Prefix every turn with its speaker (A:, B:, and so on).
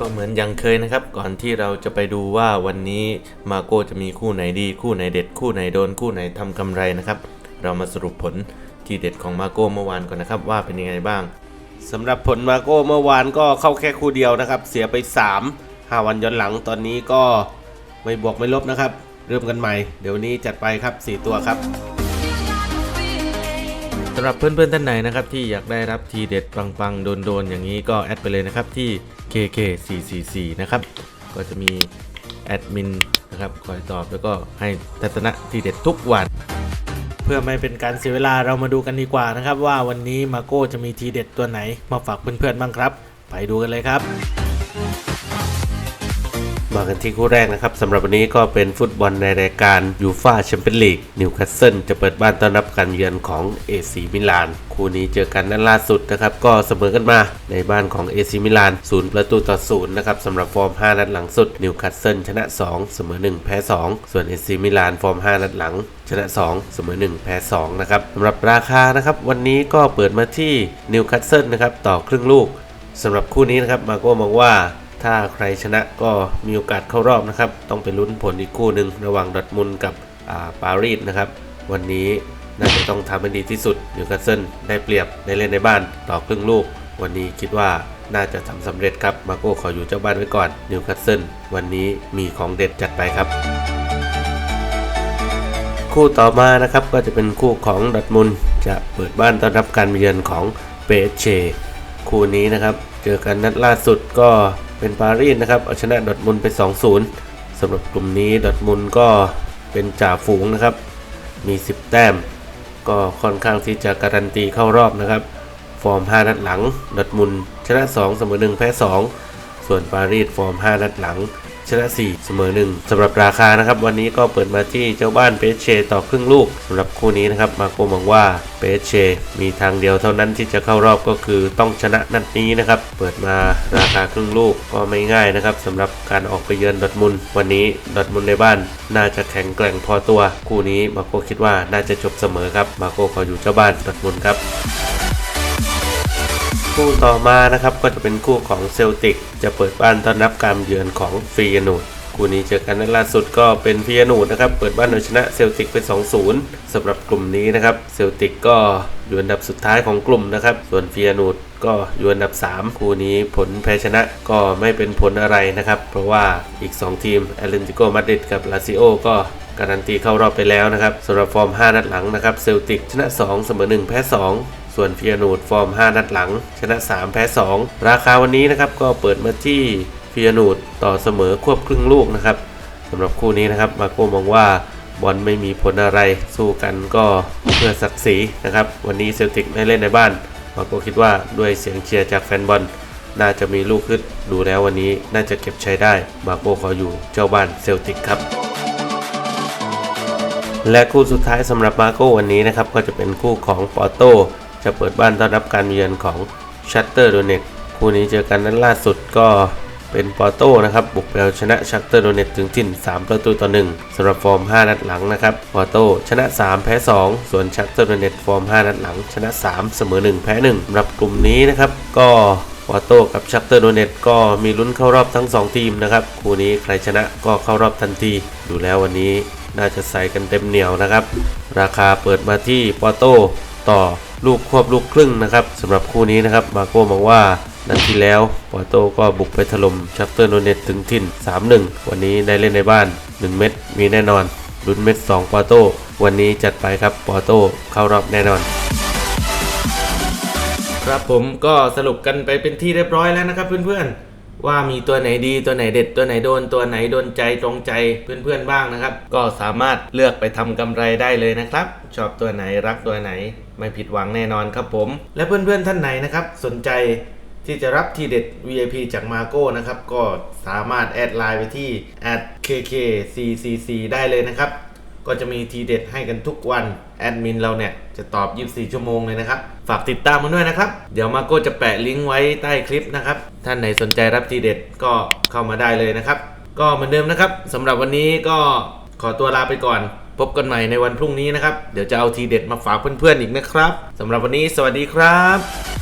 A: ก็เหมือนยังเคยนะครับ ก่อนที่เราจะไปดูว่าวันนี้มาโก้จะมีคู่ไหนดี คู่ไหนเด็ด คู่ไหนโดน คู่ไหนทำกำไรนะครับ เรามาสรุปผลทีเด็ดของมาโก้เมื่อวานก่อนนะครับ ว่าเป็นยังไงบ้างสำหรับผลมาโก้เมื่อวานก็เข้าแค่คู่เดียวนะครับ เสียไป3 5วันย้อนหลังตอนนี้ก็ไม่บวกไม่ลบนะครับ เริ่มกันใหม่ เดี๋ยวนนี้จัดไปครับ 4 ตัวครับสำหรับเพื่อนๆท่านไหนนะครับที่อยากได้รับทีเด็ดปังๆ โดนๆ อย่างนี้ก็แอดไปเลยนะครับที่ KK444 นะครับ ก็จะมีแอดมินนะครับคอยตอบแล้วก็ให้ทัศนะทีเด็ดทุกวัน เพื่อไม่เป็นการเสียเวลาเรามาดูกันดีกว่านะครับ ว่าวันนี้มาโก้จะมีทีเด็ดตัวไหนมาฝากเพื่อนๆบ้างครับ ไปดูกันเลยครับ มากันที่คู่แรกนะครับสำหรับวันนี้ก็เป็นฟุตบอลในรายการยูฟ่าแชมเปี้ยนลีกนิวคาสเซิลจะเปิดบ้านต้อนรับการเยือนของเอซีมิลาน คู่นี้เจอกันนัดล่าสุดนะครับ ก็เสมอกันมาในบ้านของเอซีมิลานศูนย์ประตูต่อศูนย์นะครับสำหรับฟอร์ม 5 นัดหลังสุดนิวคาสเซิลชนะ 2 เสมอ 1 แพ้ 2 ส่วนเอซีมิลานฟอร์ม 5 นัดหลัง ชนะ 2 เสมอ 1 แพ้ 2 นะครับสำหรับราคานะครับวันนี้ก็เปิดมาที่นิวคาสเซิลนะครับต่อครึ่งลูกสำหรับคู่นี้นะครับมาโก้มองว่า ถ้าใครชนะก็มีโอกาสเข้ารอบนะครับ ต้องไปลุ้นผลอีกคู่หนึ่งระหว่างดอทมุนกับาปารีสนะครับ วันนี้น่าจะต้องทำให้ดีที่สุดนิวคาสเซิลได้เปรียบในเล่นในบ้านต่อครึ่งลูก วันนี้คิดว่าน่าจะทำสำเร็จครับ มาโก้ขออยู่เจ้าบ้านไว้ก่อนนิวคาสเซิลวันนี้มีของเด็ดจัดไปครับ คู่ต่อมานะครับก็จะเป็นคู่ของดอร์ทมุนจะเปิดบ้านต้อนรับการเยือนของเปเชคู่นี้นะครับ เจอกันนัดล่าสุดก็ เป็นปารีสนะครับเอาชนะดอทมุนไป 2-0สำหรับกลุ่มนี้ดอทมุนก็เป็นจ่าฝูงนะครับ มี 10 แต้ม ก็ค่อนข้างที่จะการันตีเข้ารอบนะครับ ฟอร์ม 5 นัดหลังดอทมุนชนะ 2 เสมอ 1 แพ้ 2 ส่วนปารีสฟอร์ม 5 นัดหลัง ชนะ 4 เสมอ 1สำหรับราคานะครับวันนี้ก็เปิดมาที่เจ้าบ้านเปเชต่อครึ่งลูกสำหรับคู่นี้นะครับมาโกมองว่าเปเชมีทางเดียวเท่านั้นที่จะเข้ารอบก็คือต้องชนะนัดนี้นะครับเปิดมาราคาครึ่งลูกก็ไม่ง่ายนะครับสำหรับการออกไปเยือนดอทมุนวันนี้ดอทมุนในบ้านน่าจะแข็งแกร่งพอตัว คู่นี้มาโกคิดว่าน่าจะจบเสมอครับมาโกขออยู่เจ้าบ้านดอทมุนครับ คู่ต่อมานะครับก็จะเป็นคู่ของเซลติก จะเปิดบ้านต้อนรับการเยือนของฟียนูดคู่นี้เจอกันนัดล่าสุดก็เป็นฟียนูดนะครับเปิดบ้านโดยชนะเซลติกไป 2-0สำหรับกลุ่มนี้นะครับเซลติกก็อยู่อันดับสุดท้ายของกลุ่มนะครับ ส่วนฟียนูดก็อยู่อันดับ 3 คู่นี้ผลแพ้ชนะก็ไม่เป็นผลอะไรนะครับ เพราะว่าอีก 2 ทีมแอตเลนติโกมาดริดกับลาซิโอก็การันตีเข้ารอบไปแล้วนะครับสำหรับฟอร์ม 5 นัดหลังนะครับเซลติกชนะ 2 เสมอ 1 แพ้ 2 ส่วนเฟียนูดฟอร์ม 5 นัดหลัง ชนะ 3 แพ้ 2 ราคาวันนี้นะครับก็เปิดมาที่เฟียนูดต่อเสมอควบครึ่งลูกนะครับสำหรับคู่นี้นะครับมาโก้มองว่าบอลไม่มีผลอะไรสู้กันก็เพื่อศักดิ์ศรีนะครับวันนี้เซลติกไม่เล่นในบ้าน มาโก้คิดว่าด้วยเสียงเชียร์จากแฟนบอลน่าจะมีลูกขึ้นดูแล้ววันนี้น่าจะเก็บใช้ได้ มาโก้ขออยู่เจ้าบ้านเซลติกครับ และคู่สุดท้ายสำหรับมาโก้วันนี้นะครับก็จะเป็นคู่ของปอร์โต จะเปิดบ้านต้อนรับการเยือนของชัตเตอร์โดเนตคู่นี้เจอกันนั้นล่าสุดก็เป็นปอโตนะครับ บุกไปเอาชนะชัตเตอร์โดเนตถึงถิ่น 3 ประตูต่อ1สำหรับฟอร์ม 5 นัดหลังนะครับปอโตชนะ 3 แพ้ 2 ส่วนชัตเตอร์โดเนตฟอร์ม 5 นัดหลัง ชนะ 3 เสมอ 1 แพ้1สำหรับกลุ่มนี้นะครับ ก็ปอโตกับชัตเตอร์โดเนตก็มีลุ้นเข้ารอบทั้ง 2 ทีมนะครับ คู่นี้ใครชนะก็เข้ารอบทันที ดูแล้ววันนี้น่าจะใส่กันเต็มเหนียวนะครับ ราคาเปิดมาที่ปอโต้ต่อ ลูกควบลูกครึ่งนะครับสำหรับคู่นี้นะครับมาโก้มองว่านัดที่แล้วปอร์โต้ก็บุกไปถล่มชัปเตอร์โนเนตถึงถิ่น 3-1 วันนี้ได้เล่นในบ้าน 1 เม็ดมีแน่นอนลุ้นเม็ด 2 ปอร์โต้วันนี้จัดไปครับปอร์โต้เข้ารอบแน่นอน ครับผมก็สรุปกันไปเป็นที่เรียบร้อยแล้วนะครับเพื่อนๆ ว่ามีตัวไหนดีตัวไหนเด็ดตัวไหนโดนตัวไหนโดนใจตรงใจเพื่อนๆบ้างนะครับ ก็สามารถเลือกไปทำกำไรได้เลยนะครับ ชอบตัวไหนรักตัวไหน ไม่ผิดหวังแน่นอนครับผม และเพื่อนๆท่านไหนนะครับ สนใจที่จะรับทีเด็ด VIP จากมาโก้นะครับ ก็สามารถแอดไลน์ไปที่ @kkccc ได้เลยนะครับ ก็จะมีทีเด็ดให้กันทุกวัน แอดมินเราเนี่ย จะตอบ 24 ชั่วโมงเลยนะครับ ฝากติดตามมันด้วยนะครับ เดี๋ยวมาโก้จะแปะลิงก์ไว้ใต้คลิปนะครับ ท่านไหนสนใจรับทีเด็ดก็เข้ามาได้เลยนะครับ ก็เหมือนเดิมนะครับสำหรับวันนี้ก็ขอตัวลาไปก่อน พบกันใหม่ในวันพรุ่งนี้นะครับ เดี๋ยวจะเอาทีเด็ดมาฝากเพื่อนๆอีกนะครับสำหรับวันนี้สวัสดีครับ